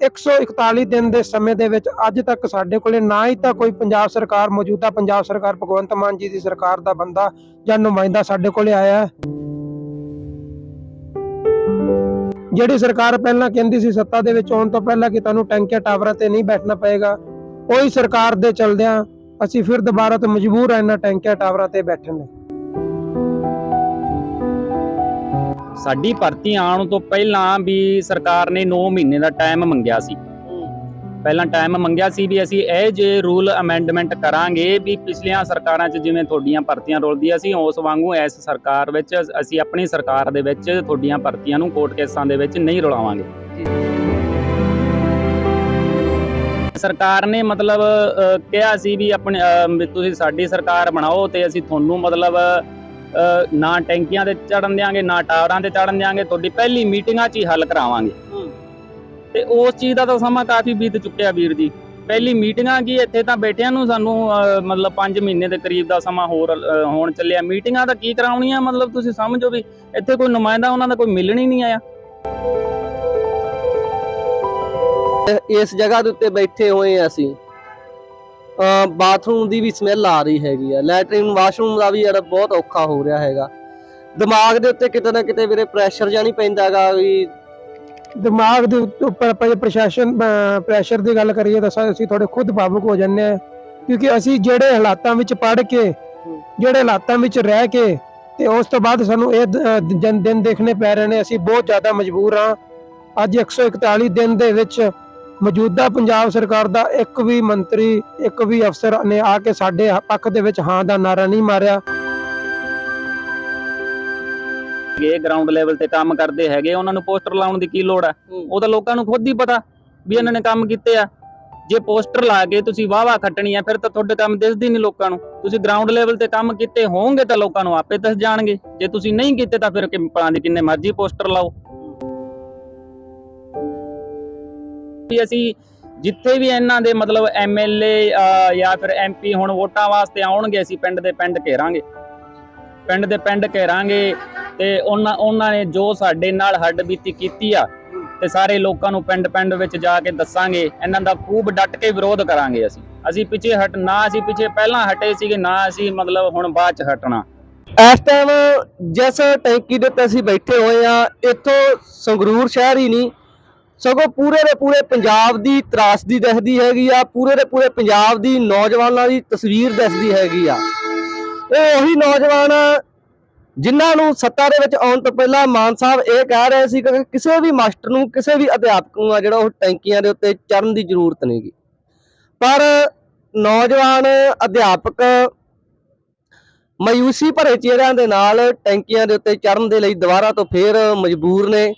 141 ਦਿਨ ਦੇ ਸਮੇਂ ਦੇ ਵਿੱਚ ਅੱਜ ਤੱਕ ਸਾਡੇ ਕੋਲੇ ਨਾ ਹੀ ਤਾਂ ਕੋਈ ਪੰਜਾਬ ਸਰਕਾਰ ਮੌਜੂਦਾ ਪੰਜਾਬ ਸਰਕਾਰ ਭਗਵੰਤ ਮਾਨ ਜੀ ਦੀ ਸਰਕਾਰ ਦਾ ਬੰਦਾ ਜਾਂ ਨੁਮਾਇੰਦਾ ਸਾਡੇ ਕੋਲੇ ਆਇਆ ਜਿਹੜੀ ਸਰਕਾਰ ਪਹਿਲਾਂ ਕਹਿੰਦੀ ਸੀ ਸੱਤਾ ਦੇ ਵਿੱਚ ਆਉਣ ਤੋਂ ਪਹਿਲਾਂ ਕਿ ਤੁਹਾਨੂੰ ਟੈਂਕੀਆਂ ਟਾਵਰਾਂ ਤੇ ਨਹੀਂ ਬੈਠਣਾ ਪਏਗਾ, ਉਹੀ ਸਰਕਾਰ ਦੇ ਚਲਦਿਆਂ ਅਸੀਂ ਫਿਰ ਦੁਬਾਰਾ ਤੋਂ ਮਜਬੂਰ ਆ ਇਹਨਾਂ ਟੈਂਕੀਆਂ ਟਾਵਰਾਂ ਤੇ ਬੈਠਣ ਲਈ। ਸਾਡੀ ਭਰਤੀ ਆਉਣ ਤੋਂ ਪਹਿਲਾਂ ਵੀ ਸਰਕਾਰ ਨੇ 9 ਮਹੀਨੇ ਦਾ ਟਾਈਮ ਮੰਗਿਆ ਸੀ। ਪਹਿਲਾਂ ਟਾਈਮ ਮੰਗਿਆ ਸੀ ਵੀ ਅਸੀਂ ਇਹ ਜੇ ਰੂਲ ਅਮੈਂਡਮੈਂਟ ਕਰਾਂਗੇ ਵੀ ਪਿਛਲੀਆਂ ਸਰਕਾਰਾਂ 'ਚ ਜਿਵੇਂ ਤੁਹਾਡੀਆਂ ਭਰਤੀਆਂ ਰੁਲਦੀਆਂ ਸੀ ਉਸ ਵਾਂਗੂ ਇਸ ਸਰਕਾਰ ਵਿੱਚ ਅਸੀਂ ਆਪਣੀ ਸਰਕਾਰ ਦੇ ਵਿੱਚ ਤੁਹਾਡੀਆਂ ਭਰਤੀਆਂ ਨੂੰ ਕੋਰਟ ਕੇਸਾਂ ਦੇ ਵਿੱਚ ਨਹੀਂ ਰੁਲਾਵਾਂਗੇ। ਸਰਕਾਰ ਨੇ ਮਤਲਬ ਕਿਹਾ ਸੀ ਵੀ ਆਪਣੇ ਅਹ, ਤੁਸੀਂ ਸਾਡੀ ਸਰਕਾਰ ਬਣਾਓ ਤੇ ਅਸੀਂ ਤੁਹਾਨੂੰ ਮਤਲਬ ਨਾ ਟੈਂਕੀਆਂ ਤੇ ਚੜਨ ਦਿਆਂਗੇ ਨਾ ਟਾਵਰਾਂ ਤੇ ਚੜਨ ਦਿਆਂਗੇ ਤੁਹਾਡੀ ਪਹਿਲੀ ਮੀਟਿੰਗਾਂ 'ਚ ਹੀ ਹੱਲ ਕਰਾਵਾਂਗੇ। ਤੇ ਉਸ ਚੀਜ਼ ਦਾ ਤਾਂ ਸਮਾਂ ਕਾਫੀ ਬੀਤ ਚੁੱਕਿਆ ਵੀਰ ਜੀ। ਪਹਿਲੀ ਮੀਟਿੰਗਾਂ ਕੀ ਇੱਥੇ ਤਾਂ ਬੈਠਿਆਂ ਨੂੰ ਸਾਨੂੰ ਮਤਲਬ 5 ਮਹੀਨੇ ਦੇ ਕਰੀਬ ਦਾ ਸਮਾਂ ਹੋਰ ਹੋਣ ਚੱਲਿਆ। ਮੀਟਿੰਗਾਂ ਤਾਂ ਕੀ ਕਰਾਉਣੀਆਂ ਮਤਲਬ ਤੁਸੀਂ ਸਮਝੋ ਵੀ ਇੱਥੇ ਕੋਈ ਨੁਮਾਇੰਦਾ ਉਹਨਾਂ ਦਾ ਕੋਈ ਮਿਲਣ ਹੀ ਨਹੀਂ ਆਇਆ। ਇਸ ਜਗ੍ਹਾ ਦੇ ਉੱਤੇ ਬੈਠੇ ਹੋਏ ਆ ਅਸੀਂ। ਬਾਥਰੂਮ ਦੀ ਵੀ ਸਮੈਲ ਆ ਰਹੀ ਹੈਗੀ ਆ। ਲੈਟਰਿਨ ਵਾਸ਼ਰੂਮ ਦਾ ਵੀ ਯਾਰ ਬਹੁਤ ਔਖਾ ਹੋ ਰਿਹਾ ਹੈਗਾ। ਦਿਮਾਗ ਦੇ ਉੱਤੇ ਕਿਤੇ ਨਾ ਕਿਤੇ ਵੀਰੇ ਪ੍ਰੈਸ਼ਰ ਜਾਂ ਪੈਂਦਾਗਾ ਵੀ ਦਿਮਾਗ ਦੇ ਉੱਪਰ ਆਪਾਂ ਜੇ ਪ੍ਰਸ਼ਾਸਨ ਪ੍ਰੈਸ਼ਰ ਦੀ ਗੱਲ ਕਰੀਏ ਤਾਂ ਅਸੀਂ ਥੋੜੇ ਖੁਦ ਭਾਵੁਕ ਹੋ ਜਾਂਦੇ ਆ ਕਿਉਂਕਿ ਅਸੀਂ ਜਿਹੜੇ ਹਾਲਾਤਾਂ ਵਿੱਚ ਪੜ ਕੇ, ਜਿਹੜੇ ਹਾਲਾਤਾਂ ਵਿੱਚ ਰਹਿ ਕੇ ਤੇ ਉਸ ਤੋਂ ਬਾਅਦ ਸਾਨੂੰ ਇਹ ਦਿਨ ਦਿਨ ਦੇਖਣੇ ਪੈ ਰਹੇ ਨੇ, ਅਸੀਂ ਬਹੁਤ ਜ਼ਿਆਦਾ ਮਜਬੂਰ ਹਾਂ। ਅੱਜ 141 ਦਿਨ ਦੇ ਵਿੱਚ ਮੌਜੂਦਾ ਪੰਜਾਬ ਸਰਕਾਰ ਦਾ ਇੱਕ ਵੀ ਮੰਤਰੀ ਇੱਕ ਵੀ ਅਫਸਰ ਨੇ ਆ ਕੇ ਸਾਡੇ ਪੱਖ ਦੇ ਵਿੱਚ ਹਾਂ ਦਾ ਨਾਰਾ ਨਹੀਂ ਮਾਰਿਆ। ਇਹ ਗਰਾਊਂਡ ਲੈਵਲ ਤੇ ਕੰਮ ਕਰਦੇ ਹੈਗੇ ਉਹਨਾਂ ਨੂੰ ਪੋਸਟਰ ਲਾਉਣ ਦੀ ਕੀ ਲੋੜ ਆ? ਉਹ ਤਾਂ ਲੋਕਾਂ ਨੂੰ ਖੁਦ ਹੀ ਪਤਾ ਵੀ ਇਹਨਾਂ ਨੇ ਕੰਮ ਕੀਤੇ ਆ। ਜੇ ਪੋਸਟਰ ਲਾ ਕੇ ਤੁਸੀਂ ਵਾਹ ਵਾਹ ਖੱਟਣੀ ਆ ਫਿਰ ਤਾਂ ਤੁਹਾਡੇ ਕੰਮ ਦਿਸਦੇ ਨਹੀਂ ਲੋਕਾਂ ਨੂੰ। ਤੁਸੀਂ ਗਰਾਊਂਡ ਲੈਵਲ ਤੇ ਕੰਮ ਕੀਤੇ ਹੋਣਗੇ ਤਾਂ ਲੋਕਾਂ ਨੂੰ ਆਪੇ ਦੱਸ ਜਾਣਗੇ। ਜੇ ਤੁਸੀਂ ਨਹੀਂ ਕੀਤੇ ਤਾਂ ਫਿਰ ਕਿ- ਕਿੰਨੇ ਮਰਜ਼ੀ ਪੋਸਟਰ ਲਾਓ। ਵੀ ਅਸੀਂ ਜਿੱਥੇ ਵੀ ਇਹਨਾਂ ਦੇ ਮਤਲਬ ਐਮਐਲਏ ਜਾਂ ਫਿਰ ਐਮਪੀ ਹੁਣ ਵੋਟਾਂ ਵਾਸਤੇ ਆਉਣਗੇ, ਅਸੀਂ ਪਿੰਡ ਦੇ ਪਿੰਡ ਘੇਰਾਂਗੇ। ਪਿੰਡ ਦੇ ਪਿੰਡ ਘੇਰਾਂਗੇ ਤੇ ਉਹਨਾਂ ਉਹਨਾਂ ਨੇ ਜੋ ਸਾਡੇ ਨਾਲ ਹੱਡ ਬੀਤੀ ਕੀਤੀ ਆ, ਤੇ ਸਾਰੇ ਲੋਕਾਂ ਨੂੰ ਪਿੰਡ ਪਿੰਡ ਵਿੱਚ ਜਾ ਕੇ ਦੱਸਾਂਗੇ। ਇਹਨਾਂ ਦਾ ਖੂਬ ਡਟ ਕੇ ਵਿਰੋਧ ਕਰਾਂਗੇ ਅਸੀਂ। ਅਸੀਂ ਪਿੱਛੇ ਹਟ, ਨਾ ਅਸੀਂ ਪਿੱਛੇ ਪਹਿਲਾਂ ਹਟੇ ਸੀਗੇ, ਨਾ ਅਸੀਂ ਮਤਲਬ ਹੁਣ ਬਾਅਦ ਚ ਹਟਣਾ। ਇਸ ਟਾਈਮ ਜਿਸ ਟੈਂਕੀ ਦੇ ਉੱਤੇ ਅਸੀਂ ਬੈਠੇ ਹੋਏ ਆ, ਇੱਥੋਂ ਸੰਗਰੂਰ ਸ਼ਹਿਰ ਹੀ ਨਹੀਂ ਸਗੋਂ ਪੂਰੇ ਦੇ ਪੂਰੇ ਪੰਜਾਬ ਦੀ ਤਰਾਸਦੀ ਦਿਖਦੀ ਹੈਗੀ ਆ, ਪੂਰੇ ਦੇ ਪੂਰੇ ਪੰਜਾਬ ਦੀ ਨੌਜਵਾਨਾਂ ਦੀ ਤਸਵੀਰ ਦਿਖਦੀ ਹੈਗੀ ਆ। ਇਹ ਉਹੀ ਨੌਜਵਾਨ ਜਿਨ੍ਹਾਂ ਨੂੰ ਸੱਤਾ ਦੇ ਵਿੱਚ ਆਉਣ ਤੋਂ ਪਹਿਲਾਂ ਮਾਨ ਸਾਹਿਬ ਇਹ ਕਹਿ ਰਹੇ ਸੀ ਕਿ ਕਿਸੇ ਵੀ ਮਾਸਟਰ ਨੂੰ, ਕਿਸੇ ਵੀ ਅਧਿਆਪਕ ਨੂੰ ਆ ਜਿਹੜਾ ਉਹ ਟੈਂਕੀਆਂ ਦੇ ਉੱਤੇ ਚੜਨ ਦੀ ਜ਼ਰੂਰਤ ਨਹੀਂਗੀ ਪਰ ਨੌਜਵਾਨ ਅਧਿਆਪਕ ਮਾਯੂਸੀ ਭਰੇ ਚਿਹਰਿਆਂ ਦੇ ਨਾਲ ਟੈਂਕੀਆਂ ਦੇ ਉੱਤੇ ਚੜਨ ਦੇ ਲਈ ਦੁਬਾਰਾ ਤੋਂ ਫੇਰ ਮਜਬੂਰ ਨੇ।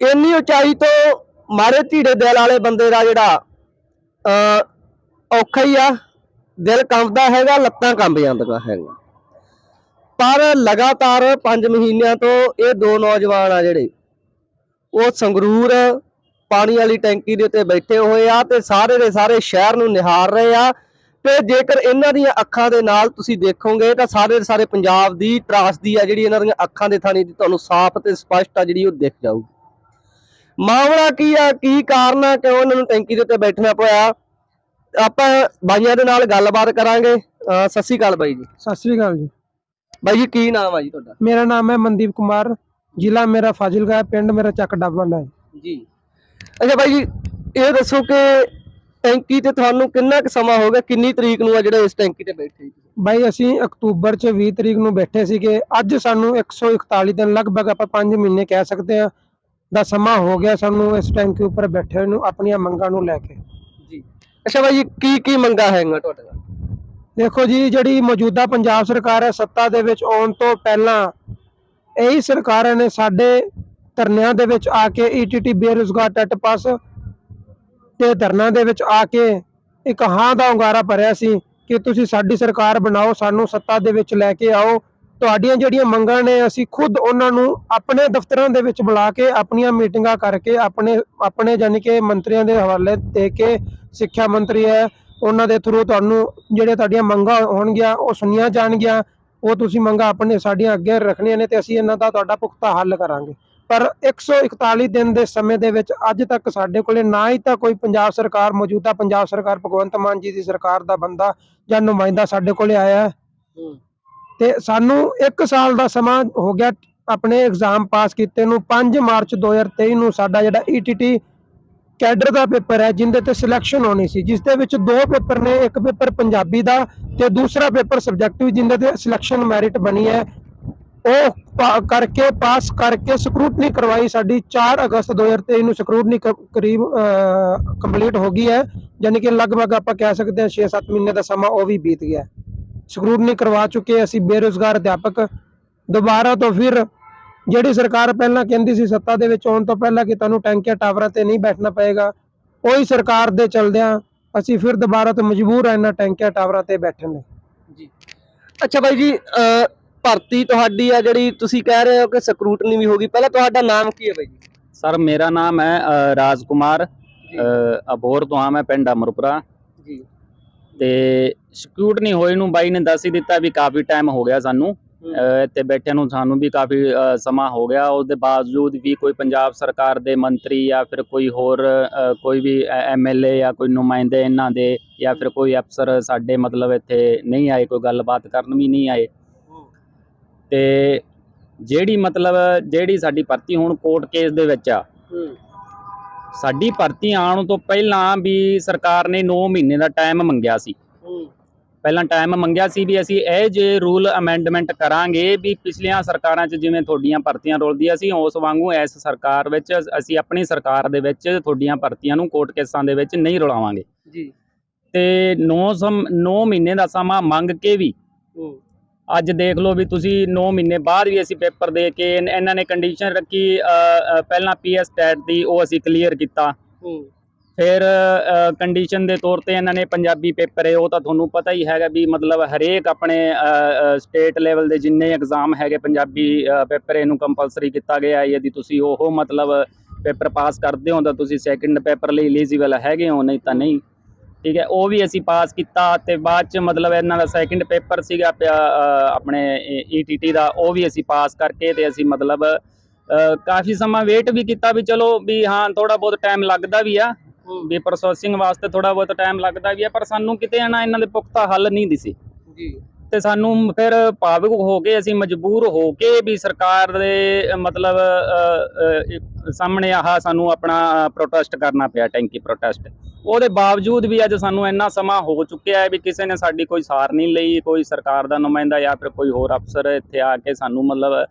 ਇੰਨੀ ਉਚਾਈ ਤੋਂ ਮਾਰੇ ਢੀੜੇ ਦਿਲ ਵਾਲੇ ਬੰਦੇ ਦਾ ਜਿਹੜਾ ਅ ਔਖਾ ਹੀ ਆ। ਦਿਲ ਕੰਬਦਾ ਹੈਗਾ, ਲੱਤਾਂ ਕੰਬ ਜਾਂਦੀਆਂ ਹੈਗੀਆਂ। ਪਰ ਲਗਾਤਾਰ 5 ਮਹੀਨਿਆਂ ਤੋਂ ਇਹ ਦੋ ਨੌਜਵਾਨ ਆ ਜਿਹੜੇ, ਉਹ ਸੰਗਰੂਰ ਪਾਣੀ ਵਾਲੀ ਟੈਂਕੀ ਦੇ ਉੱਤੇ ਬੈਠੇ ਹੋਏ ਆ ਤੇ ਸਾਰੇ ਦੇ ਸਾਰੇ ਸ਼ਹਿਰ ਨੂੰ ਨਿਹਾਰ ਰਹੇ ਆ। ਤੇ ਜੇਕਰ ਇਹਨਾਂ ਦੀਆਂ ਅੱਖਾਂ ਦੇ ਨਾਲ ਤੁਸੀਂ ਦੇਖੋਗੇ ਤਾਂ ਸਾਰੇ ਦੇ ਸਾਰੇ ਪੰਜਾਬ ਦੀ ਤਰਾਸਦੀ ਆ ਜਿਹੜੀ ਇਹਨਾਂ ਦੀਆਂ ਅੱਖਾਂ ਦੇ ਥਾਣੀ ਦੀ, ਤੁਹਾਨੂੰ ਸਾਫ਼ ਤੇ ਸਪਸ਼ਟ ਆ ਜਿਹੜੀ ਉਹ ਦਿਖ ਜਾਊਗੀ। ਮਾਮਲਾ ਕੀ ਆ? ਕੀ ਕਾਰਨ ਆ? ਕਿ ਉਹਨਾਂ ਨੂੰ ਟੈਂਕੀ ਦੇ ਉੱਤੇ ਬੈਠਣਾ ਪਿਆ? ਆਪਾਂ ਬਾਈਆਂ ਦੇ ਨਾਲ ਗੱਲਬਾਤ ਕਰਾਂਗੇ। ਅਹ ਸਤਿ ਸ਼੍ਰੀ ਅਕਾਲ ਬਾਈ ਜੀ। ਸਤਿ ਸ੍ਰੀ ਅਕਾਲ ਜੀ। ਬਾਈ ਜੀ ਕੀ ਨਾਮ ਆ ਜੀ ਤੁਹਾਡਾ? ਮੇਰਾ ਨਾਮ ਹੈ ਮਨਦੀਪ ਕੁਮਾਰ। ਜ਼ਿਲ੍ਹਾ ਮੇਰਾ ਫਾਜ਼ਿਲਕਾ ਹੈ ਪਿੰਡ ਮੇਰਾ ਚੱਕ ਡੱਬਵਾਲਾ ਹੈ। ਜੀ। ਅੱਛਾ ਬਾਈ ਜੀ ਇਹ ਦੱਸੋ ਕਿ ਟੈਂਕੀ ਤੇ ਤੁਹਾਨੂੰ ਕਿੰਨਾ ਕੁ ਸਮਾਂ ਹੋ ਗਿਆ? ਕਿੰਨੀ ਤਰੀਕ ਨੂੰ ਆ ਜਿਹੜਾ ਇਸ ਟੈਂਕੀ ਤੇ ਬੈਠੇ ਜੀ ਬਾਈ ਅਸੀਂ ਅਕਤੂਬਰ ਚ 20 ਤਰੀਕ ਨੂੰ ਬੈਠੇ ਸੀਗੇ। ਅੱਜ ਸਾਨੂੰ 141 ਦਿਨ ਲਗਭਗ ਆਪਾਂ 5 ਮਹੀਨੇ ਕਹਿ ਸਕਦੇ ਆ ਦਾ ਸਮਾਂ ਹੋ ਗਿਆ ਸਾਨੂੰ ਇਸ ਟੈਂਕੀ ਉੱਪਰ ਬੈਠੇ ਨੂੰ ਆਪਣੀਆਂ ਮੰਗਾਂ ਨੂੰ ਲੈ ਕੇ। ਜੀ। ਅੱਛਾ ਜੀ ਕੀ ਕੀ ਮੰਗਾ ਹੈਗਾ ਤੁਹਾਡੇ ਦਾ ਦੇਖੋ ਜੀ ਜਿਹੜੀ ਮੌਜੂਦਾ ਪੰਜਾਬ ਸਰਕਾਰ ਹੈ ਸੱਤਾ ਦੇ ਵਿੱਚ ਆਉਣ ਤੋਂ ਪਹਿਲਾਂ ਇਹੀ ਸਰਕਾਰਾਂ ਨੇ ਸਾਡੇ ਧਰਨਿਆਂ ਦੇ ਵਿੱਚ ਆ ਕੇ ਈਟੀਟੀ ਬੇਰੁਜ਼ਗਾਰ ਟੱਟ ਪਾਸ ਤੇ ਧਰਨਿਆਂ ਦੇ ਵਿੱਚ ਆ ਕੇ ਇੱਕ ਹਾਂ ਦਾ ਹੁੰਗਾਰਾ ਭਰਿਆ ਸੀ ਕਿ ਤੁਸੀਂ ਸਾਡੀ ਸਰਕਾਰ ਬਣਾਓ ਸਾਨੂੰ ਸੱਤਾ ਦੇ ਵਿੱਚ ਲੈ ਕੇ ਆਓ। ਤੁਹਾਡੀਆਂ ਜਿਹੜੀਆਂ ਮੰਗਾਂ ਨੇ, ਅਸੀਂ ਖੁਦ ਉਹਨਾਂ ਨੂੰ ਆਪਣੇ ਦਫ਼ਤਰਾਂ ਦੇ ਵਿੱਚ ਬੁਲਾ ਕੇ ਆਪਣੀਆਂ ਮੀਟਿੰਗਾਂ ਕਰਕੇ ਆਪਣੇ ਆਪਣੇ ਯਾਨੀ ਕਿ ਮੰਤਰੀਆਂ ਦੇ ਹਵਾਲੇ ਦੇ ਕੇ ਸਿੱਖਿਆ ਮੰਤਰੀ ਹੈ, ਉਹਨਾਂ ਦੇ ਥਰੂ ਤੁਹਾਨੂੰ ਜਿਹੜੇ ਤੁਹਾਡੀਆਂ ਮੰਗਾਂ ਹੋਣਗੀਆਂ, ਉਹ ਸੁਣੀਆਂ ਜਾਣਗੀਆਂ, ਉਹ ਤੁਸੀਂ ਮੰਗਾਂ ਆਪਣੇ, ਸਾਡੀਆਂ ਅੱਗੇ ਰੱਖਣੀਆਂ ਨੇ ਤੇ ਅਸੀਂ ਇਹਨਾਂ ਦਾ ਤੁਹਾਡਾ ਪੁਖਤਾ ਹੱਲ ਕਰਾਂਗੇ। ਪਰ 141 ਦਿਨ ਦੇ ਸਮੇਂ ਦੇ ਵਿੱਚ ਅੱਜ ਤੱਕ ਸਾਡੇ ਕੋਲੇ ਨਾ ਹੀ ਤਾਂ ਕੋਈ ਪੰਜਾਬ ਸਰਕਾਰ ਮੌਜੂਦਾ ਪੰਜਾਬ ਸਰਕਾਰ ਭਗਵੰਤ ਮਾਨ ਜੀ ਦੀ ਸਰਕਾਰ ਦਾ ਬੰਦਾ ਜਾਂ ਨੁਮਾਇੰਦਾ ਸਾਡੇ ਕੋਲੇ ਆਇਆ ਹੈ। ਤੇ ਸਾਨੂੰ 1 ਸਾਲ ਦਾ ਸਮਾਂ ਹੋ ਗਿਆ ਆਪਣੇ ਐਗਜ਼ਾਮ ਪਾਸ ਕੀਤੇ ਨੂੰ। 5 ਮਾਰਚ 2023 ਨੂੰ ਸਾਡਾ ਜਿਹੜਾ E ETT ਕੈਡਰ ਦਾ ਪੇਪਰ ਹੈ, ਜਿੰਦੇ ਤੇ ਸਿਲੈਕਸ਼ਨ ਹੋਣੀ ਸੀ ਜਿਸ ਦੇ ਵਿੱਚ ਦੋ ਪੇਪਰ ਨੇ, ਇੱਕ ਪੇਪਰ ਪੰਜਾਬੀ ਦਾ ਤੇ ਦੂਸਰਾ ਪੇਪਰ ਸਬਜੈਕਟਿਵ ਜਿੰਦੇ ਤੇ ਸਿਲੈਕਸ਼ਨ ਮੈਰਿਟ ਬਣੀ ਹੈ। ਉਹ ਪਾ- ਕਰਕੇ ਪਾਸ ਕਰਕੇ ਸਕਰੂਟਨੀ ਕਰਵਾਈ ਸਾਡੀ। 4 ਅਗਸਤ 2023 ਨੂੰ ਸਕਰੂਟਨੀ ਕ- ਕਰੀਬ ਕੰਪਲੀਟ ਹੋ ਗਈ ਹੈ। ਯਾਨੀ ਕਿ ਲਗਭਗ ਆਪਾਂ ਕਹਿ ਸਕਦੇ ਹਾਂ 6-7 ਮਹੀਨੇ ਦਾ ਸਮਾਂ ਉਹ ਵੀ ਬੀਤ ਗਿਆ। ਸਕਰੂਟਨੀ ਕਰਵਾ ਚੁੱਕੇ ਅਸੀਂ ਬੇਰੁਜ਼ਗਾਰ ਅਧਿਆਪਕ। ਦੁਬਾਰਾ ਤੋਂ ਫਿਰ ਜਿਹੜੀ ਸਰਕਾਰ ਪਹਿਲਾਂ ਕਹਿੰਦੀ ਸੀ ਸੱਤਾ ਦੇ ਵਿੱਚ ਆਉਣ ਤੋਂ ਪਹਿਲਾਂ ਕਿ ਤੁਹਾਨੂੰ ਟੈਂਕੀਆਂ ਟਾਵਰਾਂ ਤੇ ਨਹੀਂ ਬੈਠਣਾ ਪਏਗਾ ਉਹੀ ਸਰਕਾਰ ਦੇ ਚਲਦਿਆਂ ਅਸੀਂ ਫਿਰ ਦੁਬਾਰਾ ਤੋਂ ਮਜਬੂਰ ਆ ਇਹਨਾਂ ਟੈਂਕੀਆਂ ਟਾਵਰਾਂ ਤੇ ਬੈਠਣ ਲਈ। ਅੱਛਾ ਬਾਈ ਜੀ ਭਰਤੀ ਤੁਹਾਡੀ ਆ ਜਿਹੜੀ ਤੁਸੀਂ ਕਹਿ ਰਹੇ ਹੋ ਕਿ ਸਕਰੂਟਨੀ ਵੀ ਹੋਗੀ ਪਹਿਲਾਂ ਤੁਹਾਡਾ ਨਾਮ ਕੀ ਹੈ ਬਾਈ ਜੀ? ਸਰ ਮੇਰਾ ਨਾਮ ਹੈ ਰਾਜ ਕੁਮਾਰ ਅ, ਅਬੋਰ ਤੋਂ ਹਾਂ ਮੈਂ ਪਿੰਡ ਅਮਰਪੁਰਾ। ਤੇ ਨਹੀਂ ਹੋਏ ਨੂੰ ਬਾਈ ਨੇ ਦੱਸ ਹੀ ਦਿੱਤਾ ਵੀ ਕਾਫੀ ਟਾਈਮ ਹੋ ਗਿਆ ਸਾਨੂੰ। ਇੱਥੇ ਬੈਠੇ ਨੂੰ ਸਾਨੂੰ ਵੀ ਕਾਫੀ ਸਮਾਂ ਹੋ ਗਿਆ। ਉਸ ਦੇ ਬਾਵਜੂਦ ਵੀ ਕੋਈ ਪੰਜਾਬ ਸਰਕਾਰ ਦੇ ਮੰਤਰੀ ਜਾਂ ਫਿਰ ਕੋਈ ਹੋਰ ਕੋਈ ਵੀ ਐਮਐਲਏ ਜਾਂ ਕੋਈ ਨੁਮਾਇੰਦੇ ਇਹਨਾਂ ਦੇ ਜਾਂ ਫਿਰ ਕੋਈ ਅਫਸਰ ਸਾਡੇ ਮਤਲਬ ਇੱਥੇ ਨਹੀਂ ਆਏ ਕੋਈ ਗੱਲਬਾਤ ਕਰਨ ਵੀ ਨਹੀਂ ਆਏ। ਤੇ ਜਿਹੜੀ ਮਤਲਬ ਜਿਹੜੀ ਸਾਡੀ ਭਰਤੀ ਹੁਣ ਕੋਰਟ ਕੇਸ ਦੇ ਵਿੱਚ ਆ ਸਾਡੀ ਭਰਤੀ ਆਉਣ ਤੋਂ ਪਹਿਲਾਂ ਵੀ ਸਰਕਾਰ ਨੇ 9 ਮਹੀਨੇ ਦਾ ਟਾਈਮ ਮੰਗਿਆ ਸੀ। ਪਹਿਲਾਂ ਟਾਈਮ ਮੰਗਿਆ ਸੀ ਵੀ ਅਸੀਂ ਇਹ ਜੇ ਰੂਲ ਅਮੈਂਡਮੈਂਟ ਕਰਾਂਗੇ ਵੀ ਪਿਛਲੀਆਂ ਸਰਕਾਰਾਂ 'ਚ ਜਿਵੇਂ ਤੁਹਾਡੀਆਂ ਭਰਤੀਆਂ ਰੁਲਦੀਆਂ ਸੀ ਉਸ ਵਾਂਗੂ ਇਸ ਸਰਕਾਰ ਵਿੱਚ ਅਸੀਂ ਆਪਣੀ ਸਰਕਾਰ ਦੇ ਵਿੱਚ ਤੁਹਾਡੀਆਂ ਭਰਤੀਆਂ ਨੂੰ ਕੋਰਟ ਕੇਸਾਂ ਦੇ ਵਿੱਚ ਨਹੀਂ ਰੁਲਾਵਾਂਗੇ। ਜੀ। ਤੇ 9 ਸਮ 9 ਮਹੀਨੇ ਦਾ ਸਮਾਂ ਮੰਗ ਕੇ ਵੀ ਅੱਜ ਦੇਖ ਲਓ ਵੀ ਤੁਸੀਂ 9 ਮਹੀਨੇ ਬਾਅਦ ਵੀ ਅਸੀਂ ਪੇਪਰ ਦੇ ਕੇ ਇਹਨਾਂ ਨੇ ਕੰਡੀਸ਼ਨ ਰੱਖੀ ਪਹਿਲਾਂ ਪੀਐਸ ਟੈਟ ਦੀ ਉਹ ਅਸੀਂ ਕਲੀਅਰ ਕੀਤਾ। ਫਿਰ ਕੰਡੀਸ਼ਨ ਦੇ ਤੌਰ ਤੇ ਇਹਨਾਂ ਨੇ ਪੰਜਾਬੀ ਪੇਪਰ ਹੈ ਉਹ ਤਾਂ ਤੁਹਾਨੂੰ ਪਤਾ ਹੀ ਹੈਗਾ ਵੀ ਮਤਲਬ ਹਰੇਕ ਆਪਣੇ ਸਟੇਟ ਲੈਵਲ ਦੇ ਜਿੰਨੇ ਐਗਜ਼ਾਮ ਹੈਗੇ ਪੰਜਾਬੀ ਪੇਪਰ ਇਹਨੂੰ ਕੰਪਲਸਰੀ ਕੀਤਾ ਗਿਆ ਹੈ। ਯਦੀ ਤੁਸੀਂ ਉਹ ਮਤਲਬ ਪੇਪਰ ਪਾਸ ਕਰਦੇ ਹੋ ਤਾਂ ਤੁਸੀਂ ਸੈਕੰਡ ਪੇਪਰ ਲਈ ਐਲੀਜੀਬਲ ਹੈਗੇ ਹੋ ਨਹੀਂ ਤਾਂ ਨਹੀਂ। ਠੀਕ ਹੈ ਉਹ ਵੀ ਅਸੀਂ ਪਾਸ ਕੀਤਾ ਤੇ ਬਾਅਦ ਚ ਮਤਲਬ ਇਹਨਾਂ ਦਾ ਸੈਕੰਡ ਪੇਪਰ ਸੀਗਾ ਆਪਣੇ ਈਟੀਟੀ ਦਾ ਉਹ ਵੀ ਅਸੀਂ ਪਾਸ ਕਰਕੇ ਤੇ ਅਸੀਂ ਮਤਲਬ ਕਾਫੀ ਸਮਾਂ ਵੇਟ ਵੀ ਕੀਤਾ ਵੀ ਚਲੋ ਵੀ ਹਾਂ ਥੋੜਾ ਬਹੁਤ ਟਾਈਮ ਲੱਗਦਾ ਵੀ ਆ ਵੀ ਪ੍ਰੋਸੈਸਿੰਗ ਵਾਸਤੇ ਥੋੜਾ ਬਹੁਤ ਟਾਈਮ ਲੱਗਦਾ ਵੀ ਆ ਪਰ ਸਾਨੂੰ ਕਿਤੇ ਨਾ ਇਹਨਾਂ ਦੇ ਪੁਖਤਾ ਹੱਲ ਨਹੀਂ ਦਿਸੇ। ਜੀ। ਤੇ ਸਾਨੂੰ ਫਿਰ ਭਾਵੁਕ ਹੋ ਕੇ ਅਸੀਂ ਮਜਬੂਰ ਹੋ ਕੇ ਵੀ ਸਰਕਾਰ ਦੇ ਮਤਲਬ ਸਾਹਮਣੇ ਆਹ ਸਾਨੂੰ ਆਪਣਾ ਪ੍ਰੋਟੈਸਟ ਕਰਨਾ ਪਿਆ ਟੈਂਕੀ ਪ੍ਰੋਟੈਸਟ ਉਹਦੇ ਬਾਵਜੂਦ ਵੀ ਅੱਜ ਸਾਨੂੰ ਇੰਨਾ ਸਮਾਂ ਹੋ ਚੁੱਕਿਆ ਹੈ ਵੀ ਕਿਸੇ ਨੇ ਸਾਡੀ ਕੋਈ ਸਾਰ ਨਹੀਂ ਲਈ ਕੋਈ ਸਰਕਾਰ ਦਾ ਨੁਮਾਇੰਦਾ ਜਾਂ ਫਿਰ ਕੋਈ ਹੋਰ ਅਫਸਰ ਇੱਥੇ ਆ ਕੇ ਸਾਨੂੰ ਮਤਲਬ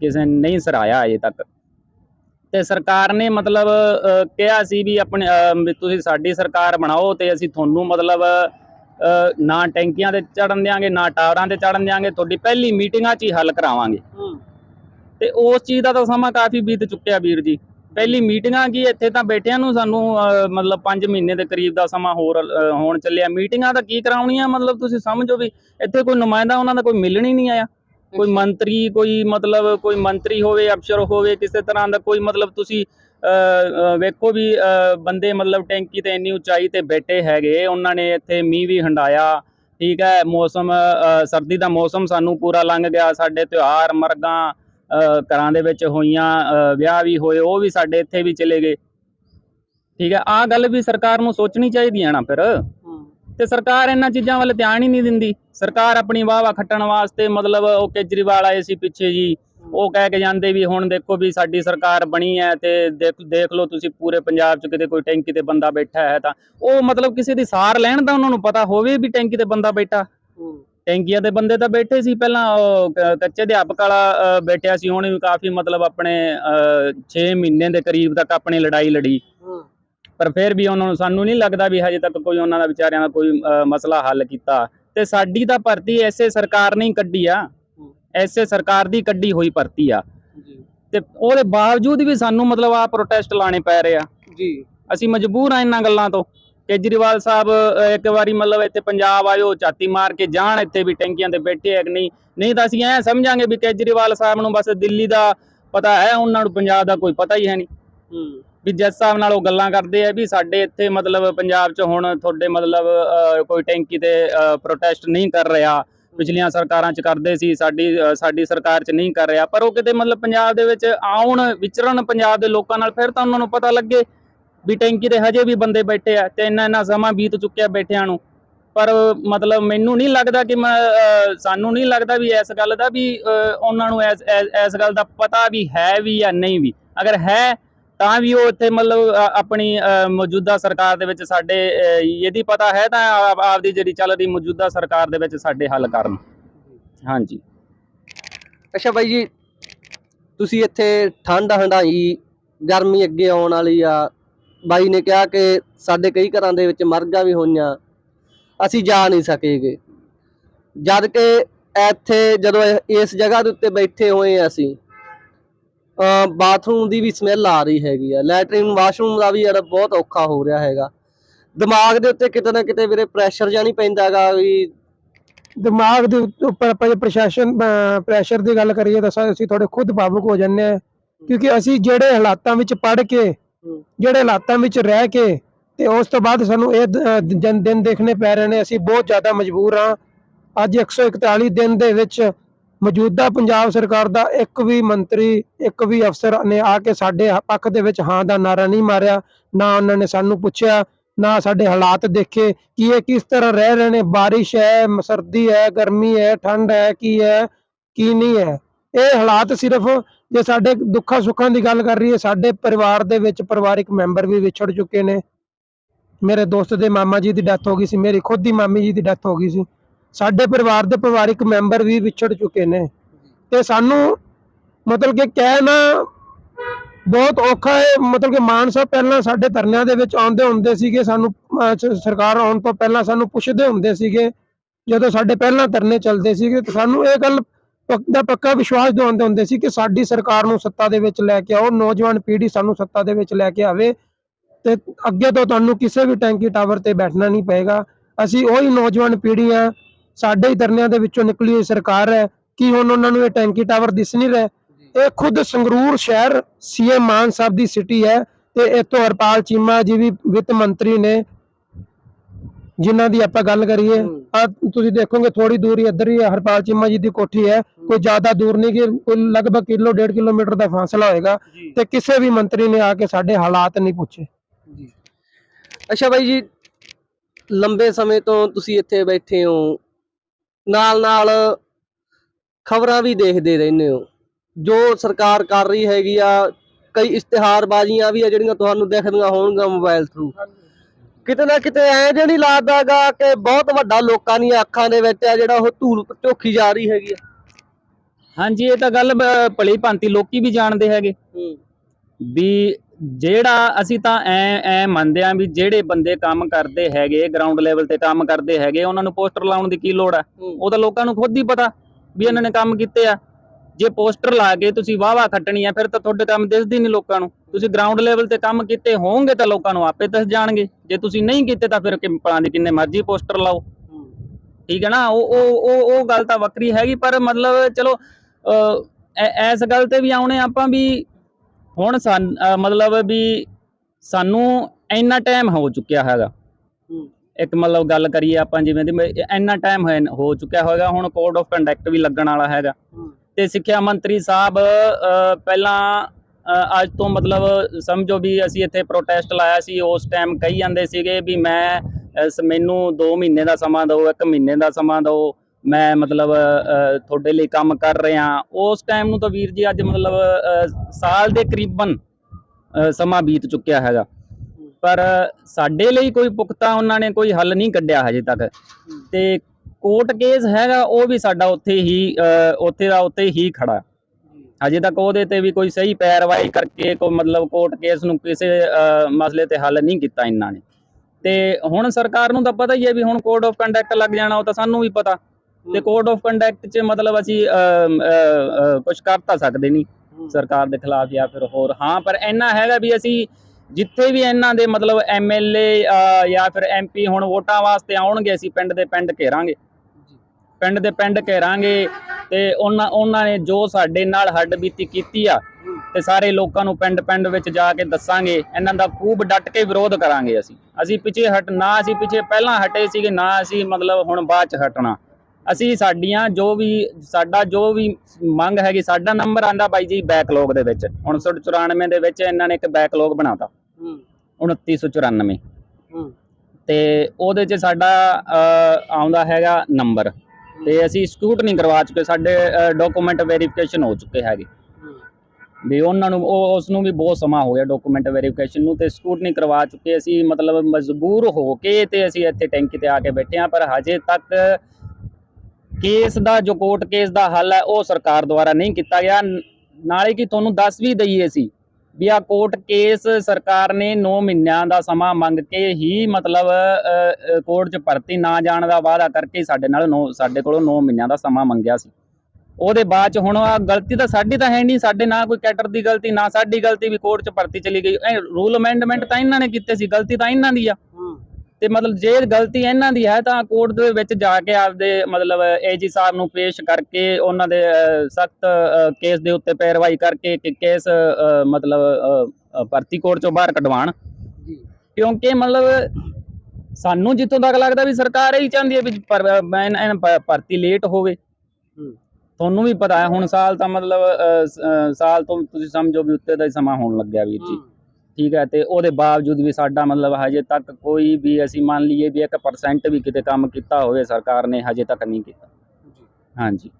ਕਿਸੇ ਨੇ ਨਹੀਂ ਸਰਾਇਆ ਅਜੇ ਤੱਕ। ਤੇ ਸਰਕਾਰ ਨੇ ਮਤਲਬ ਕਿਹਾ ਸੀ ਵੀ ਆਪਣੇ ਤੁਸੀਂ ਸਾਡੀ ਸਰਕਾਰ ਬਣਾਓ ਤੇ ਅਸੀਂ ਤੁਹਾਨੂੰ ਮਤਲਬ ਨਾ ਟੈਂਕੀਆਂ ਤੇ ਚੜਨ ਦਿਆਂਗੇ ਨਾ ਟਾਵਰਾਂ ਤੇ ਚੜਨ ਦਿਆਂਗੇ ਤੁਹਾਡੀ ਪਹਿਲੀ ਮੀਟਿੰਗਾਂ 'ਚ ਹੀ ਹੱਲ ਕਰਾਵਾਂਗੇ। ਤੇ ਉਸ ਚੀਜ਼ ਦਾ ਤਾਂ ਸਮਾਂ ਕਾਫੀ ਬੀਤ ਚੁੱਕਿਆ ਵੀਰ ਜੀ। ਪਹਿਲੀ ਮੀਟਿੰਗਾਂ ਕੀ ਇੱਥੇ ਤਾਂ ਬੈਠਿਆਂ ਨੂੰ ਸਾਨੂੰ ਮਤਲਬ 5 ਮਹੀਨੇ ਦੇ ਕਰੀਬ ਦਾ ਸਮਾਂ ਹੋਰ ਹੋਣ ਚੱਲਿਆ। ਮੀਟਿੰਗਾਂ ਤਾਂ ਕੀ ਕਰਾਉਣੀਆਂ? ਮਤਲਬ ਤੁਸੀਂ ਸਮਝੋ ਵੀ ਇੱਥੇ ਕੋਈ ਨੁਮਾਇੰਦਾ ਉਹਨਾਂ ਦਾ ਕੋਈ ਮਿਲਣ ਹੀ ਨਹੀਂ ਆਇਆ। ਕੋਈ ਮੰਤਰੀ ਕੋਈ ਮਤਲਬ ਕੋਈ ਮੰਤਰੀ ਹੋਵੇ ਅਫਸਰ ਹੋਵੇ ਕਿਸੇ ਤਰ੍ਹਾਂ ਦਾ ਕੋਈ ਮਤਲਬ ਤੁਸੀਂ ਵੇਖੋ ਵੀ ਬੰਦੇ ਮਤਲਬ ਟੈਂਕੀ ਤੇ ਇੰਨੀ ਉਚਾਈ ਤੇ ਬੈਠੇ ਹੈਗੇ ਉਹਨਾਂ ਨੇ ਇੱਥੇ ਮੀਂਹ ਵੀ ਹੰਡਾਇਆ ਠੀਕ ਹੈ ਮੌਸਮ ਸਰਦੀ ਦਾ ਮੌਸਮ ਸਾਨੂੰ ਪੂਰਾ ਲੰਘ ਗਿਆ। ਸਾਡੇ ਤਿਉਹਾਰ ਮਰਗਾਂ ਘਰਾਂ ਦੇ ਵਿੱਚ ਹੋਈਆਂ ਵਿਆਹ ਵੀ ਹੋਏ ਉਹ ਵੀ ਸਾਡੇ ਇੱਥੇ ਵੀ ਚਲੇ ਗਏ। ਠੀਕ ਹੈ ਆਹ ਗੱਲ ਵੀ ਸਰਕਾਰ ਨੂੰ ਸੋਚਣੀ ਚਾਹੀਦੀ ਹੈ ਨਾ ਫਿਰ। ਤੇ ਸਰਕਾਰ ਇਹਨਾਂ ਚੀਜ਼ਾਂ ਵੱਲ ਧਿਆਨ ਹੀ ਨਹੀਂ ਦਿੰਦੀ। ਸਰਕਾਰ ਆਪਣੀ ਵਾਵਾ ਖੱਟਣ ਵਾਸਤੇ ਮਤਲਬ ਉਹ ਕੇਜਰੀਵਾਲ ਆਏ ਸੀ ਪਿੱਛੇ ਜੀ। ਉਹ ਕਹਿ ਕੇ ਜਾਂਦੇ ਵੀ ਹੁਣ ਦੇਖੋ ਵੀ ਸਾਡੀ ਸਰਕਾਰ ਬਣੀ ਹੈ ਤੇ ਦੇਖ ਦੇਖ ਲਓ ਤੁਸੀਂ ਪੂਰੇ ਪੰਜਾਬ 'ਚ ਕਿਤੇ ਕੋਈ ਟੈਂਕੀ ਤੇ ਬੰਦਾ ਬੈਠਾ ਹੈ ਤਾਂ। ਉਹ ਮਤਲਬ ਕਿਸੇ ਦੀ ਸਾਰ ਲੈਣ ਦਾ ਉਹਨਾਂ ਨੂੰ ਪਤਾ ਹੋਵੇ ਵੀ ਟੈਂਕੀ ਤੇ ਬੰਦਾ ਬੈਠਾ। ਟੈਂਕੀਆਂ ਦੇ ਬੰਦੇ ਤਾਂ ਬੈਠੇ ਸੀ ਪਹਿਲਾਂ ਉਹ ਕ- ਕੱਚੇ ਅਧਿਆਪਕ ਵਾਲਾ ਅ, ਬੈਠਿਆ ਸੀ ਉਹਨੇ ਵੀ ਕਾਫੀ ਮਤਲਬ ਆਪਣੇ 6 ਮਹੀਨੇ ਦੇ ਕਰੀਬ ਤੱਕ ਆਪਣੀ ਲੜਾਈ ਲੜੀ। ਪਰ ਫਿਰ ਵੀ ਉਹਨਾਂ ਨੂੰ ਸਾਨੂੰ ਨਹੀਂ ਲੱਗਦਾ ਵੀ ਹਜੇ ਤੱਕ ਕੋਈ ਉਹਨਾਂ ਦਾ ਵਿਚਾਰਿਆਂ ਦਾ ਕੋਈ ਅ, ਮਸਲਾ ਹੱਲ ਕੀਤਾ। ਤੇ ਸਾਡੀ ਤਾਂ ਭਰਤੀ ਐਸੇ ਸਰਕਾਰ ਨੇ ਹੀ ਕੱਢੀ ਆ। ਐਸੇ ਸਰਕਾਰ ਦੀ ਕੱਢੀ ਹੋਈ ਭਰਤੀ ਆ। ਤੇ ਉਹਦੇ ਬਾਵਜੂਦ ਵੀ ਸਾਨੂੰ ਮਤਲਬ ਆ ਪ੍ਰੋਟੈਸਟ ਲਾਣੇ ਪੈ ਰਹੇ ਆ। ਜੀ। ਅਸੀਂ ਮਜਬੂਰ ਆ ਇਹਨਾਂ ਗੱਲਾਂ ਤੋਂ। ਕੇਜਰੀਵਾਲ ਸਾਹਿਬ ਇੱਕ ਵਾਰੀ ਮਤਲਬ ਇੱਥੇ ਪੰਜਾਬ ਆਇਓ ਝਾਤੀ ਮਾਰ ਕੇ ਜਾਣ ਇੱਥੇ ਵੀ ਟੈਂਕੀਆਂ ਤੇ ਬੈਠੇ ਹੈ ਕਿ ਨਹੀਂ? ਨਹੀਂ ਤਾਂ ਅਸੀਂ ਐ ਸਮਝਾਂਗੇ ਵੀ ਕੇਜਰੀਵਾਲ ਸਾਹਿਬ ਨੂੰ ਬਸ ਦਿੱਲੀ ਦਾ ਪਤਾ ਹੈ ਉਹਨਾਂ ਨੂੰ ਪੰਜਾਬ ਦਾ ਕੋਈ ਪਤਾ ਹੀ ਹੈ ਨਹੀਂ। ਵੀ ਜਿਸ ਹਿਸਾਬ ਨਾਲ ਉਹ ਗੱਲਾਂ ਕਰਦੇ ਆ ਵੀ ਸਾਡੇ ਇੱਥੇ ਮਤਲਬ ਪੰਜਾਬ 'ਚ ਹੁਣ ਤੁਹਾਡੇ ਮਤਲਬ ਕੋਈ ਟੈਂਕੀ ਤੇ ਪ੍ਰੋਟੈਸਟ ਨਹੀਂ ਕਰ ਰਿਹਾ। ਪਿਛਲੀਆਂ ਸਰਕਾਰਾਂ 'ਚ ਕਰਦੇ ਸੀ ਸਾਡੀ ਸਾਡੀ ਸਰਕਾਰ 'ਚ ਨਹੀਂ ਕਰ ਰਿਹਾ। ਪਰ ਉਹ ਕਿਤੇ ਮਤਲਬ ਪੰਜਾਬ ਦੇ ਵਿੱਚ ਆਉਣ ਵਿਚਰਨ ਪੰਜਾਬ ਦੇ ਲੋਕਾਂ ਨਾਲ ਫਿਰ ਤਾਂ ਉਹਨਾਂ ਨੂੰ ਪਤਾ ਲੱਗੇ। ਵੀ ਟੈਂਕੀ ਤੇ ਹਜੇ ਵੀ ਬੰਦੇ ਬੈਠੇ ਆ ਤੇ ਇੰਨਾ ਇੰਨਾ ਸਮਾਂ ਬੀਤ ਚੁੱਕਿਆ ਬੈਠਿਆਂ ਨੂੰ। ਪਰ ਮਤਲਬ ਮੈਨੂੰ ਨਹੀਂ ਲੱਗਦਾ ਕਿ ਸਾਨੂੰ ਨਹੀਂ ਲੱਗਦਾ ਵੀ ਇਸ ਗੱਲ ਦਾ ਵੀ ਉਹਨਾਂ ਨੂੰ ਇਸ ਗੱਲ ਦਾ ਪਤਾ ਵੀ ਹੈ ਵੀ ਜਾਂ ਨਹੀਂ ਵੀ। ਅਗਰ ਹੈ, ਤਾਂ ਵੀ ਉਹ ਇੱਥੇ ਮਤਲਬ ਆਪਣੀ ਮੌਜੂਦਾ ਸਰਕਾਰ ਦੇ ਵਿੱਚ ਸਾਡੇ ਇਹਦੀ ਪਤਾ ਹੈ ਤਾਂ ਆਪਦੀ ਜਿਹੜੀ ਚੱਲ ਰਹੀ ਮੌਜੂਦਾ ਸਰਕਾਰ ਦੇ ਵਿੱਚ ਸਾਡੇ ਹੱਲ ਕਰਨ। ਹਾਂਜੀ। ਅੱਛਾ ਬਾਈ ਜੀ, ਤੁਸੀਂ ਇੱਥੇ ਠੰਡ ਹੰਡਾਈ ਗਰਮੀ ਅੱਗੇ ਆਉਣ ਵਾਲੀ ਆ ਬਾਈ ਨੇ ਕਿਹਾ ਕਿ ਸਾਡੇ ਕਈ ਘਰਾਂ ਦੇ ਵਿੱਚ ਮਰਗਾਂ ਵੀ ਹੋਈਆਂ। ਅਸੀਂ ਜਾ ਨਹੀਂ ਸਕੇਗੇ। ਜਦ ਕਿ ਇੱਥੇ ਜਦੋਂ ਇਸ ਜਗ੍ਹਾ ਦੇ ਉੱਤੇ ਬੈਠੇ ਹੋਏ ਆ ਅਸੀਂ ਅ ਬਾਥਰੂਮ ਦੀ ਵੀ ਸਮੈਲ ਆ ਰਹੀ ਹੈਗੀ ਆ। ਲੈਟਰਿਨ ਵਾਸ਼ਰੂਮ ਦਾ ਵੀ ਯਾਰ ਬਹੁਤ ਔਖਾ ਹੋ ਰਿਹਾ ਹੈਗਾ। ਦਿਮਾਗ ਦੇ ਉੱਤੇ ਕਿਤੇ ਨਾ ਕਿਤੇ ਵੀਰੇ ਪ੍ਰੈਸ਼ਰ ਜਾਂ ਨਹੀਂ ਪੈਂਦਾਗਾ ਵੀ ਦਿਮਾਗ ਦੇ ਉੱਪਰ ਆਪਾਂ ਜੇ ਪ੍ਰਸ਼ਾਸਨ ਪ੍ਰੈਸ਼ਰ ਦੀ ਗੱਲ ਕਰੀਏ ਤਾਂ ਅਸੀਂ ਥੋੜੇ ਖੁਦ ਭਾਵੁਕ ਹੋ ਜੰਨੇ ਆ ਕਿਉਂਕਿ ਅਸੀਂ ਜਿਹੜੇ ਹਾਲਾਤਾਂ ਵਿੱਚ ਪੜ ਕੇ ਜਿਹੜੇ ਹਾਲਾਤਾਂ ਵਿੱਚ ਰਹਿ ਕੇ ਤੇ ਉਸ ਤੋਂ ਬਾਅਦ ਸਾਨੂੰ ਇਹ ਦਿਨ ਦਿਨ ਦੇਖਣੇ ਪੈ ਰਹੇ ਨੇ, ਅਸੀਂ ਬਹੁਤ ਜ਼ਿਆਦਾ ਮਜਬੂਰ ਹਾਂ। ਅੱਜ 141 ਦਿਨ ਦੇ ਵਿੱਚ ਮੌਜੂਦਾ ਪੰਜਾਬ ਸਰਕਾਰ ਦਾ ਇੱਕ ਵੀ ਮੰਤਰੀ, ਇੱਕ ਵੀ ਅਫਸਰ ਨੇ ਆ ਕੇ ਸਾਡੇ ਪੱਖ ਦੇ ਵਿੱਚ ਹਾਂ ਦਾ ਨਾਰਾ ਨਹੀਂ ਮਾਰਿਆ। ਨਾ ਉਹਨਾਂ ਨੇ ਸਾਨੂੰ ਪੁੱਛਿਆ, ਨਾ ਸਾਡੇ ਹਾਲਾਤ ਦੇਖੇ ਕਿ ਇਹ ਕਿਸ ਤਰ੍ਹਾਂ ਰਹਿ ਰਹੇ ਨੇ। ਬਾਰਿਸ਼ ਹੈ ਸਰਦੀ ਹੈ, ਗਰਮੀ ਹੈ, ਠੰਡ ਹੈ, ਕੀ ਹੈ, ਕੀ ਨਹੀਂ ਹੈ। ਇਹ ਹਾਲਾਤ ਸਿਰਫ ਜੇ ਸਾਡੇ ਦੁੱਖਾਂ ਸੁੱਖਾਂ ਦੀ ਗੱਲ ਕਰ ਰਹੀਏ ਸਾਡੇ ਪਰਿਵਾਰ ਦੇ ਵਿੱਚ ਪਰਿਵਾਰਿਕ ਮੈਂਬਰ ਵੀ ਵਿਛੜ ਚੁੱਕੇ ਨੇ। ਮੇਰੇ ਦੋਸਤ ਦੇ ਮਾਮਾ ਜੀ ਦੀ ਡੈਥ ਹੋ ਗਈ ਸੀ, ਮੇਰੀ ਖੁਦ ਦੀ ਮਾਮੀ ਜੀ ਦੀ ਡੈਥ ਹੋ ਗਈ ਸੀ। ਸਾਡੇ ਪਰਿਵਾਰ ਦੇ ਪਰਿਵਾਰਿਕ ਮੈਂਬਰ ਵੀ ਵਿਛੜ ਚੁੱਕੇ ਨੇ। ਤੇ ਸਾਨੂੰ ਮਤਲਬ ਕਿ ਕਹਿਣਾ ਬਹੁਤ ਔਖਾ ਹੈ। ਮਤਲਬ ਕਿ ਮਾਨ ਸਾਹਿਬ ਪਹਿਲਾਂ ਸਾਡੇ ਧਰਨਿਆਂ ਦੇ ਵਿੱਚ ਆਉਂਦੇ ਹੁੰਦੇ ਸੀਗੇ, ਸਾਨੂੰ ਸਰਕਾਰ ਆਉਣ ਤੋਂ ਪਹਿਲਾਂ ਸਾਨੂੰ ਪੁੱਛਦੇ ਹੁੰਦੇ ਸੀਗੇ। ਜਦੋਂ ਸਾਡੇ ਪਹਿਲਾਂ ਧਰਨੇ ਚੱਲਦੇ ਸੀਗੇ, ਤਾਂ ਸਾਨੂੰ ਇਹ ਗੱਲ ਦਾ ਪੱਕਾ ਵਿਸ਼ਵਾਸ ਦਿਵਾਉਂਦੇ ਹੁੰਦੇ ਸੀ ਕਿ ਸਾਡੀ ਸਰਕਾਰ ਨੂੰ ਸੱਤਾ ਦੇ ਵਿੱਚ ਲੈ ਕੇ ਆਓ ਨੌਜਵਾਨ ਪੀੜ੍ਹੀ ਸਾਨੂੰ ਸੱਤਾ ਦੇ ਵਿੱਚ ਲੈ ਕੇ ਆਵੇ ਤੇ ਅੱਗੇ ਤੋਂ ਤੁਹਾਨੂੰ ਕਿਸੇ ਵੀ ਟੈਂਕੀ ਟਾਵਰ ਤੇ ਬੈਠਣਾ ਨਹੀਂ ਪਏਗਾ। ਅਸੀਂ ਉਹੀ ਨੌਜਵਾਨ ਪੀੜ੍ਹੀ ਆ ਸਾਡੇ ਹੀ ਧਰਨਿਆਂ ਦੇ ਵਿੱਚੋਂ ਨਿਕਲੀ ਹੋਈ ਸਰਕਾਰ ਹੈ ਕਿ ਹੁਣ ਉਹਨਾਂ ਨੂੰ ਇਹ ਟੈਂਕੀ ਟਾਵਰ ਦਿਸ ਨਹੀਂ ਰਹੇ? ਇਹ ਖੁਦ ਸੰਗਰੂਰ ਸ਼ਹਿਰ ਸੀਐਮ ਮਾਨ ਸਾਹਿਬ ਦੀ ਸਿਟੀ ਹੈ ਤੇ ਇੱਥੋਂ ਹਰਪਾਲ ਚੀਮਾ ਜੀ ਵੀ ਵਿੱਤ ਮੰਤਰੀ ਨੇ ਜਿਨ੍ਹਾਂ ਦੀ ਆਪਾਂ ਗੱਲ ਕਰੀਏ। ਆ ਤੁਸੀਂ ਦੇਖੋਗੇ ਥੋੜੀ ਦੂਰ ਹੀ ਇੱਧਰ ਹੈ ਹਰਪਾਲ ਚੀਮਾ ਜੀ ਦੀ ਕੋਠੀ ਹੈ। ਕੋਈ ਜ਼ਿਆਦਾ ਦੂਰ ਨਹੀਂ ਕਿ ਕੋਈ ਲਗਭਗ ਕਿਲੋ ਡੇਢ ਕਿਲੋਮੀਟਰ ਦਾ ਫਾਸਲਾ ਹੋਏਗਾ ਤੇ ਕਿਸੇ ਵੀ ਮੰਤਰੀ ਨੇ ਆ ਕੇ ਸਾਡੇ ਹਾਲਾਤ ਨਹੀਂ ਪੁੱਛੇ। ਜੀ। ਅੱਛਾ ਬਾਈ ਜੀ ਲੰਬੇ ਸਮੇਂ ਤੋਂ ਤੁਸੀਂ ਇੱਥੇ ਬੈਠੇ ਹੋ। ਨਾਲ ਨਾਲ ਖਬਰਾਂ ਵੀ ਦੇਖਦੇ ਰਹਿੰਦੇ ਹੋ। ਜੋ ਸਰਕਾਰ ਕਰ ਰਹੀ ਹੈਗੀ ਆ ਕਈ ਇਸ਼ਤਿਹਾਰਬਾਜ਼ੀਆਂ ਵੀ ਆ ਜਿਹੜੀਆਂ ਤੁਹਾਨੂੰ ਦਿਖਦੀਆਂ ਹੋਣਗੀਆਂ ਮੋਬਾਈਲ ਥਰੂ ਕਿਤੇ ਨਾ ਕਿਤੇ ਐ ਜਿਹਾ ਨਹੀਂ ਲੱਗਦਾਗਾ ਕਿ ਬਹੁਤ ਵੱਡਾ ਲੋਕਾਂ ਦੀਆਂ ਅੱਖਾਂ ਦੇ ਵਿੱਚ ਆ ਜਿਹੜਾ ਉਹ ਧੂਲ ਝੋਕੀ ਜਾ ਰਹੀ ਹੈਗੀ ਆ। ਹਾਂਜੀ ਇਹ ਤਾਂ ਗੱਲ ਭਲੀ ਭਾਂਤੀ ਲੋਕੀ ਵੀ ਜਾਣਦੇ ਹੈਗੇ। ਵੀ ਜਿਹੜਾ ਅਸੀਂ ਤਾਂ ਐ ਐ ਮੰਨਦੇ ਆਂ ਵੀ ਜਿਹੜੇ ਬੰਦੇ ਕੰਮ ਕਰਦੇ ਹੈਗੇ ਗਰਾਊਂਡ ਲੈਵਲ ਤੇ ਕੰਮ ਕਰਦੇ ਹੈਗੇ ਉਹਨਾਂ ਨੂੰ ਪੋਸਟਰ ਲਾਉਣ ਦੀ ਕੀ ਲੋੜ ਆ? ਉਹ ਤਾਂ ਲੋਕਾਂ ਨੂੰ ਖੁਦ ਹੀ ਪਤਾ ਵੀ ਇਹਨਾਂ ਨੇ ਕੰਮ ਕੀਤੇ ਆ। ਜੇ ਪੋਸਟਰ ਲਾ ਕੇ ਤੁਸੀਂ ਵਾਵਾ ਖੱਟਣੀ ਆ, ਫਿਰ ਤਾਂ ਤੁਹਾਡੇ ਕੰਮ ਦਿਸਦੀ ਨਹੀਂ ਲੋਕਾਂ ਨੂੰ। ਤੁਸੀਂ ਗਰਾਊਂਡ ਲੈਵਲ ਤੇ ਕੰਮ ਕੀਤੇ ਹੋਵੋਗੇ ਤਾਂ ਲੋਕਾਂ ਨੂੰ ਆਪੇ ਦਿਸ ਜਾਣਗੇ। ਜੇ ਤੁਸੀਂ ਨਹੀਂ ਕੀਤੇ ਤਾਂ ਫਿਰ ਕਿ- ਭਾਵੇਂ ਕਿੰਨੇ ਮਰਜ਼ੀ ਪੋਸਟਰ ਲਾਓ। ਠੀਕ ਹੈ ਨਾ? ਉਹ ਉਹ ਉਹ ਗੱਲ ਤਾਂ ਵੱਖਰੀ ਹੈਗੀ, ਪਰ ਮਤਲਬ ਚਲੋ ਐਸ ਗੱਲ ਤੇ ਵੀ ਆਉਣੇ ਆਪਾਂ ਵੀ ਹੁਣ ਮਤਲਬ ਵੀ ਸਾਨੂੰ ਇੰਨਾ ਟਾਈਮ ਹੋ ਚੁੱਕਿਆ ਹੈਗਾ। ਇੱਕ ਮਤਲਬ ਗੱਲ ਕਰੀਏ ਆਪਾਂ ਜਿਵੇਂ ਦੀ ਇੰਨਾ ਟਾਈਮ ਹੋ ਚੁੱਕਿਆ ਹੋਏਗਾ। ਹੁਣ ਕੋਡ ਆਫ ਕੰਡਕਟ ਵੀ ਲੱਗਣ ਵਾਲਾ ਹੈਗਾ। ਤੇ ਸਿੱਖਿਆ ਮੰਤਰੀ ਸਾਹਿਬ ਪਹਿਲਾਂ ਅੱਜ ਤੋਂ ਮਤਲਬ ਸਮਝੋ ਵੀ ਅਸੀਂ ਇੱਥੇ ਪ੍ਰੋਟੈਸਟ ਲਾਇਆ ਸੀ, ਉਸ ਟਾਈਮ ਕਹੀ ਜਾਂਦੇ ਸੀਗੇ ਵੀ ਮੈਂ ਮੈਨੂੰ 2 ਮਹੀਨੇ ਦਾ ਸਮਾਂ ਦਿਓ 1 ਮਹੀਨੇ ਦਾ ਸਮਾਂ ਦਿਓ, ਮੈਂ ਮਤਲਬ ਤੁਹਾਡੇ ਲਈ ਕੰਮ ਕਰ ਰਿਹਾ। ਉਸ ਟਾਈਮ ਨੂੰ ਤਾਂ ਵੀਰ ਜੀ ਅੱਜ ਮਤਲਬ ਸਾਲ ਦੇ ਕਰੀਬਨ ਸਮਾਂ ਬੀਤ ਚੁੱਕਿਆ ਹੈਗਾ। ਪਰ ਸਾਡੇ ਲਈ ਕੋਈ ਪੁਖਤਾ ਉਹਨਾਂ ਨੇ ਕੋਈ ਹੱਲ ਨਹੀਂ ਕੱਢਿਆ ਹਜੇ ਤੱਕ। ਤੇ ਕੋਰਟ ਕੇਸ ਹੈਗਾ ਉਹ ਵੀ ਸਾਡਾ ਉੱਥੇ ਹੀ ਉੱਥੇ ਦਾ ਉੱਥੇ ਹੀ ਖੜਾ। ਹਜੇ ਤੱਕ ਉਹਦੇ ਤੇ ਵੀ ਕੋਈ ਸਹੀ ਪੈਰਵਾਈ ਕਰਕੇ ਕੋਈ ਮਤਲਬ ਕੋਰਟ ਕੇਸ ਨੂੰ ਕਿਸੇ ਮਸਲੇ ਤੇ ਹੱਲ ਨਹੀਂ ਕੀਤਾ ਇਹਨਾਂ ਨੇ। ਤੇ ਹੁਣ ਸਰਕਾਰ ਨੂੰ ਤਾਂ ਪਤਾ ਹੀ ਹੈ ਵੀ ਹੁਣ ਕੋਡ ਆਫ ਕੰਡਕਟ ਲੱਗ ਜਾਣਾ ਉਹ ਤਾਂ ਸਾਨੂੰ ਵੀ ਪਤਾ। ਤੇ ਕੋਡ ਆਫ ਕੰਡਕਟ 'ਚ ਮਤਲਬ ਅਸੀਂ ਕੁਝ ਕਰ ਤਾਂ ਸਕਦੇ ਨਹੀਂ ਸਰਕਾਰ ਦੇ ਖਿਲਾਫ ਜਾਂ ਫਿਰ ਹੋਰ। ਹਾਂ ਪਰ ਇੰਨਾ ਹੈਗਾ ਵੀ ਅਸੀਂ ਜਿੱਥੇ ਵੀ ਇਹਨਾਂ ਦੇ ਮਤਲਬ ਐਮਐਲਏ ਜਾਂ ਫਿਰ ਐਮਪੀ ਹੁਣ ਵੋਟਾਂ ਵਾਸਤੇ ਆਉਣਗੇ ਅਸੀਂ ਪਿੰਡ ਦੇ ਪਿੰਡ ਘੇਰਾਂਗੇ। ਪਿੰਡ ਦੇ ਪਿੰਡ ਘੇਰਾਂਗੇ ਤੇ ਉਹਨਾਂ ਉਹਨਾਂ ਨੇ ਜੋ ਸਾਡੇ ਨਾਲ ਹੱਡਬੀਤੀ ਕੀਤੀ ਆ ਤੇ ਸਾਰੇ ਲੋਕਾਂ ਨੂੰ ਪਿੰਡ ਪਿੰਡ ਵਿੱਚ ਜਾ ਕੇ ਦੱਸਾਂਗੇ। ਇਹਨਾਂ ਦਾ ਖੂਬ ਡਟ ਕੇ ਵਿਰੋਧ ਕਰਾਂਗੇ ਅਸੀਂ। ਅਸੀਂ ਪਿੱਛੇ ਹਟ ਨਾ ਅਸੀਂ ਪਿੱਛੇ ਪਹਿਲਾਂ ਹਟੇ ਸੀਗੇ ਨਾ ਅਸੀਂ ਮਤਲਬ ਹੁਣ ਬਾਅਦ ਚ ਹਟਣਾ। ਅਸੀਂ ਸਾਡੀਆਂ ਜੋ ਵੀ ਸਾਡਾ ਜੋ ਵੀ ਮੰਗ ਹੈਗੀ ਸਾਡਾ ਨੰਬਰ ਆਂਦਾ ਬਾਈ ਜੀ ਬੈਕਲੌਗ ਦੇ ਵਿੱਚ। 1994 ਦੇ ਵਿੱਚ ਇਹਨਾਂ ਨੇ ਇੱਕ ਬੈਕਲੌਗ ਬਣਾਤਾ। 2994 ਹੂੰ। ਤੇ ਉਹਦੇ 'ਚ ਸਾਡਾ ਆਉਂਦਾ ਹੈਗਾ ਨੰਬਰ। ਤੇ ਅਸੀਂ ਸਕੂਟਨੀ ਕਰਵਾ ਚੁੱਕੇ, ਸਾਡੇ ਡਾਕੂਮੈਂਟ ਵੈਰੀਫਿਕੇਸ਼ਨ ਹੋ ਚੁੱਕੇ ਹੈਗੇ। ਵੀ ਉਹਨਾਂ ਨੂੰ, ਉਹ, ਉਸ ਨੂੰ ਵੀ ਬਹੁਤ ਸਮਾਂ ਹੋ ਗਿਆ ਡਾਕੂਮੈਂਟ ਵੈਰੀਫਿਕੇਸ਼ਨ ਨੂੰ ਤੇ ਸਕੂਟਨੀ ਕਰਵਾ ਚੁੱਕੇ, ਅਸੀਂ ਮਤਲਬ ਮਜਬੂਰ ਹੋ ਕੇ ਤੇ ਅਸੀਂ ਇੱਥੇ ਟੈਂਕੀ ਤੇ ਆ ਕੇ ਬੈਠੇ ਹਾਂ, ਪਰ ਹਜੇ ਤੱਕ ਕੇਸ ਦਾ, ਜੋ ਕੋਰਟ ਕੇਸ ਦਾ ਹੱਲ ਹੈ, ਉਹ ਸਰਕਾਰ ਦੁਆਰਾ ਨਹੀਂ ਕੀਤਾ ਗਿਆ। ਨਾਲੇ ਕਿ ਤੁਹਾਨੂੰ ਦੱਸ ਵੀ ਦਈਏ ਸੀ ਵੀ ਆ ਕੋਰਟ ਕੇਸ ਸਰਕਾਰ ਨੇ 9 ਮਹੀਨਿਆਂ ਦਾ ਸਮਾਂ ਮੰਗ ਕੇ ਹੀ ਮਤਲਬ ਅ, ਕੋਰਟ 'ਚ ਭਰਤੀ ਨਾ ਜਾਣ ਦਾ ਵਾਅਦਾ ਕਰਕੇ ਸਾਡੇ ਨਾਲ ਨੌ ਸਾਡੇ ਕੋਲੋਂ 9 ਮਹੀਨਿਆਂ ਦਾ ਸਮਾਂ ਮੰਗਿਆ ਸੀ। ਉਹਦੇ ਬਾਅਦ ਚ ਹੁਣ ਆ ਗਲਤੀ ਤਾਂ ਸਾਡੀ ਤਾਂ ਹੈ ਨਹੀਂ ਸਾਡੇ ਨਾ ਕੋਈ ਕੈਟਰ ਦੀ ਗਲਤੀ ਨਾ ਸਾਡੀ ਗਲਤੀ ਵੀ ਕੋਰਟ 'ਚ ਭਰਤੀ ਚਲੀ ਗਈ। ਰੂਲ ਅਮੈਂਡਮੈਂਟ ਤਾਂ ਇਹਨਾਂ ਨੇ ਕੀਤੇ ਸੀ ਗਲਤੀ ਤਾਂ ਇਹਨਾਂ ਦੀ ਆ। ਤੇ ਮਤਲਬ ਜੇ ਗਲਤੀ ਇਹਨਾਂ ਦੀ ਹੈ ਤਾਂ ਕੋਰਟ ਦੇ ਵਿੱਚ ਜਾ ਕੇ ਆਪਦੇ ਮਤਲਬ ਏਜੀ ਸਾਹਿਬ ਨੂੰ ਪੇਸ਼ ਕਰਕੇ ਉਹਨਾਂ ਦੇ ਸਖਤ ਕੇਸ ਦੇ ਉੱਤੇ ਪੈਰਵਾਈ ਕਰਕੇ ਕਿ ਕੇਸ ਮਤਲਬ ਭਰਤੀ ਕੋਰਟ ਚੋਂ ਬਾਹਰ ਕਢਵਾਣ ਕਿਉਂਕਿ ਮਤਲਬ ਸਾਨੂੰ ਜਿੱਥੋਂ ਤੱਕ ਲੱਗਦਾ ਵੀ ਸਰਕਾਰ ਇਹੀ ਚਾਹੁੰਦੀ ਹੈ ਵੀ ਭਰਤੀ ਲੇਟ ਹੋਵੇ। ਤੁਹਾਨੂੰ ਵੀ ਪਤਾ ਹੈ ਹੁਣ ਸਾਲ ਤਾਂ ਮਤਲਬ ਸਾਲ ਤੋਂ ਤੁਸੀਂ ਸਮਝੋ ਵੀ ਉੱਤੇ ਦਾ ਹੀ ਸਮਾਂ ਹੋਣ ਲੱਗਿਆ ਵੀਰ ਜੀ। ਠੀਕ ਹੈ ਤੇ ਉਹਦੇ ਬਾਵਜੂਦ ਵੀ ਸਾਡਾ ਮਤਲਬ ਹਜੇ ਤੱਕ ਕੋਈ ਵੀ ਅਸੀਂ ਮੰਨ ਲਈਏ ਵੀ 1% ਵੀ ਕਿਤੇ ਕੰਮ ਕੀਤਾ ਹੋਵੇ ਸਰਕਾਰ ਨੇ ਹਜੇ ਤੱਕ ਨਹੀਂ ਕੀਤਾ। ਹਾਂਜੀ।